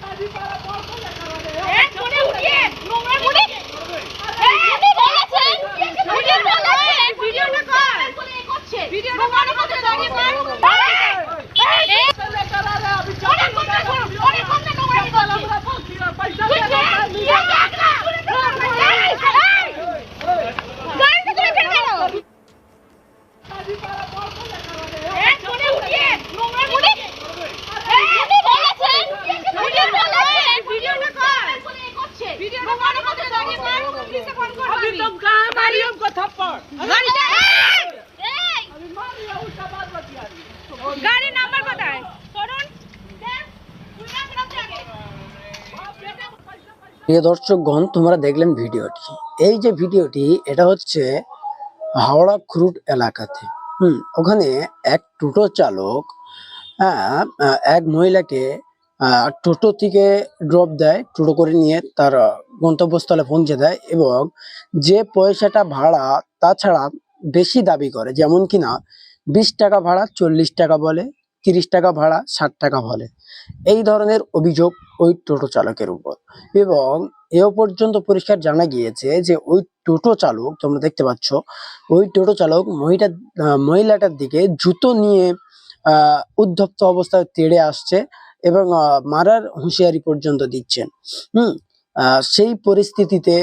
Para প্রিয় দর্শকগণ, তোমরা দেখলেন ভিডিওটি। এই যে ভিডিওটি, এটা হচ্ছে হাওড়া ক্রুড এলাকাতে। হুম, ওখানে এক টোটো চালক হ্যাঁ এক মহিলাকে টোটো থেকে ড্রপ দেয়, টোটো করে নিয়ে তার গন্তব্যস্থলে পৌঁছে দেয় এবং যে পয়সাটা ভাড়া, তাছাড়া বেশি দাবি করে, যেমন কিনা বিশ টাকা ভাড়া, চল্লিশ টাকা বলে তিরিশ টাকা ভাড়া, ষাট টাকা বলে। এই ধরনের অভিযোগ ওই টোটো চালকের উপর। এবং এও পর্যন্ত পরিষ্কার জানা গিয়েছে যে ওই টোটো চালক, তোমরা দেখতে পাচ্ছ, ওই টোটো চালক মহিলা মহিলাটার দিকে জুতো নিয়ে উদ্ধপ্ত অবস্থায় তেড়ে আসছে এবং মারার হুঁশিয়ারি পর্যন্ত দিচ্ছেন। হুম সেই পরিস্থিতিতে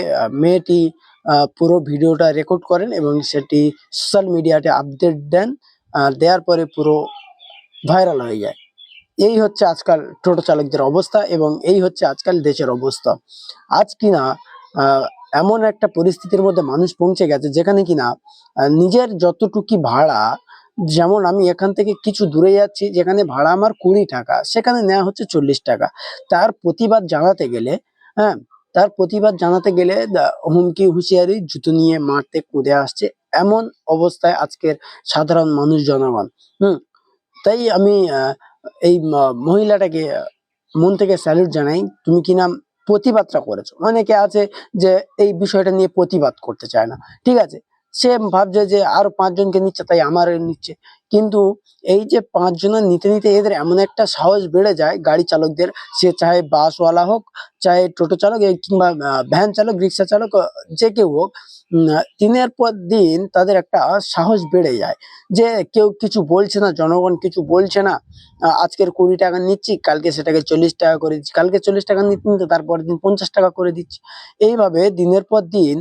মেয়েটি পুরো ভিডিওটা রেকর্ড করেন এবং সেটি সোশ্যাল মিডিয়াতে আপডেট দেন। দেওয়ার পরে পুরো ভাইরাল হয়ে যায়। এই হচ্ছে আজকাল টোটো চালকদের অবস্থা এবং এই হচ্ছে আজকাল দেশের অবস্থা। আজ কিনা এমন একটা পরিস্থিতির মধ্যে মানুষ পৌঁছে গেছে যেখানে কিনা নিজের যতটুকি ভাড়া, যেমন আমি এখান থেকে কিছু দূরে যাচ্ছি যেখানে ভাড়া আমার কুড়ি টাকা, সেখানে নেওয়া হচ্ছে চল্লিশ টাকা। তার প্রতিবাদ জানাতে গেলে হ্যাঁ তার প্রতিবাদ জানাতে গেলে হুমকি হুঁশিয়ারি, জুতো নিয়ে মারতে, কুদে আসছে। এমন অবস্থায় আজকের সাধারণ মানুষ জনগণ, হুম তাই আমি এই মহিলাটাকে মন থেকে স্যালুট জানাই। তুমি কি নাম প্রতিবাদটা করেছ? অনেকে আছে যে এই বিষয়টা নিয়ে প্রতিবাদ করতে চায় না। ঠিক আছে? সে ভাবছে যে আরও পাঁচজনকে নিচ্ছে, তাই আমার নিচ্ছে। কিন্তু এই যে পাঁচজনের নিতে নিতে এদের এমন একটা সাহস বেড়ে যায়, গাড়ি চালকদের, সে চাহে বাসওয়ালা হোক চাहे টোটো চালক কিংবা ভ্যান চালক, রিক্সা চালক যে কেউ হোক দিনের পর দিন তাদের একটা সাহস বেড়ে যায় যে কেউ কিছু বলছে না, জনগণ কিছু বলছে না আজকের কুড়ি টাকা নিচ্ছি, কালকে সেটাকে চল্লিশ টাকা করে দিচ্ছি, কালকে চল্লিশ টাকা নিতে নিতে তারপর দিন পঞ্চাশ টাকা করে দিচ্ছি। এইভাবে দিনের পর দিন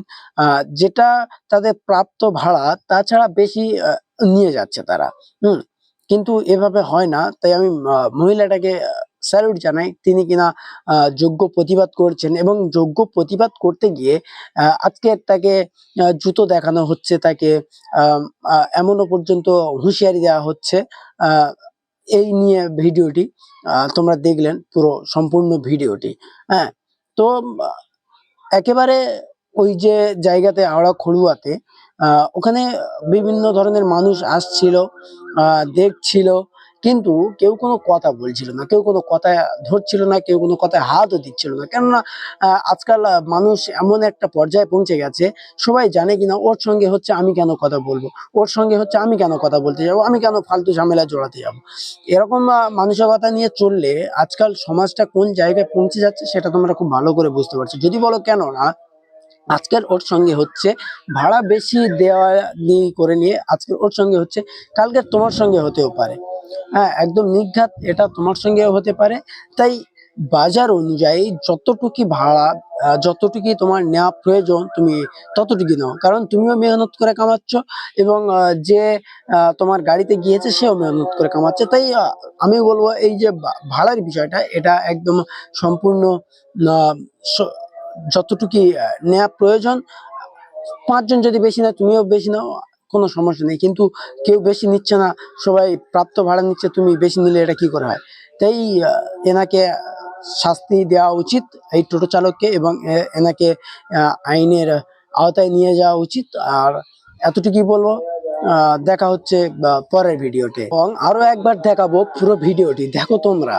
যেটা তাদের প্রাপ্ত ভাড়া, তাছাড়া বেশি নিয়ে যাচ্ছে তারা, হুম? কিন্তু এভাবে হয় না। তাই আমি মহিলাটাকে স্যালুট জানাই। তিনি কিনা যোগ্য প্রতিবাদ করছেন এবং যোগ্য প্রতিবাদ করতে গিয়ে আজকে তাকে জুতো দেখানো হচ্ছে, তাকে এমনও পর্যন্ত হুঁশিয়ারি দেওয়া হচ্ছে। এই নিয়ে ভিডিওটি তোমরা দেখলেন পুরো সম্পূর্ণ ভিডিওটি হ্যাঁ? তো, একেবারে ওই যে জায়গাতে আওড়া খড়ুয়াতে ওখানে বিভিন্ন ধরনের মানুষ আসছিল দেখছিল কিন্তু কেউ কোনো কথা বলছিল না কেউ কোনো কথা ধরছিল না কেউ কোনো কথায় হাতও দিচ্ছিল না। কেননা আজকাল মানুষ এমন একটা পর্যায়ে পৌঁছে গেছে সবাই জানে কিনা ওর সঙ্গে হচ্ছে আমি কেন কথা বলব ওর সঙ্গে হচ্ছে আমি কেন কথা বলতে যাব আমি কেন ফালতু ঝামেলা জড়াতে যাব। এরকম আহ, মানসিকতা নিয়ে চললে আজকাল সমাজটা কোন জায়গায় পৌঁছে যাচ্ছে সেটা তোমরা খুব ভালো করে বুঝতে পারছ। যদি বলো কেন না আজকের ওর সঙ্গে হচ্ছে ভাড়া বেশি দেওয়া দিয়ে করে নিয়ে আজকের ওর সঙ্গে হচ্ছে, কালকে তোমার সঙ্গে হতেও পারে। হ্যাঁ একদম নিঘাত এটা তোমার সঙ্গে হতে পারে। তাই বাজার অনুযায়ী যতটুকি ভাড়া যতটুকি তোমার নেওয়া প্রয়োজন তুমি ততটুকু নাও। কারণ তুমিও মেহনত করে কামাচ্ছ এবং যে তোমার গাড়িতে গিয়েছে সেও মেহনত করে কামাচ্ছে। তাই আমি বলব এই যে ভাড়ার বিষয়টা এটা একদম সম্পূর্ণ যতটুকি নেওয়া প্রয়োজন, পাঁচজন যদি বেশি না তুমিও বেশি নাও, কোনো সমস্যা নেই। কিন্তু কেউ বেশি নিচ্ছে না, সবাই প্রাপ্ত ভাড়া নিচ্ছে, তুমি বেশি নিলে এটা কি করে হয়? তাই এনাকে শাস্তি দেওয়া উচিত, এই টোটো চালককে এবং এনাকে আইনের আওতায় নিয়ে যাওয়া উচিত। আর এতটুকুই বলব দেখা হচ্ছে পরের ভিডিওতে। এবং আরও একবার দেখাবো পুরো ভিডিওটি। দেখো তোমরা।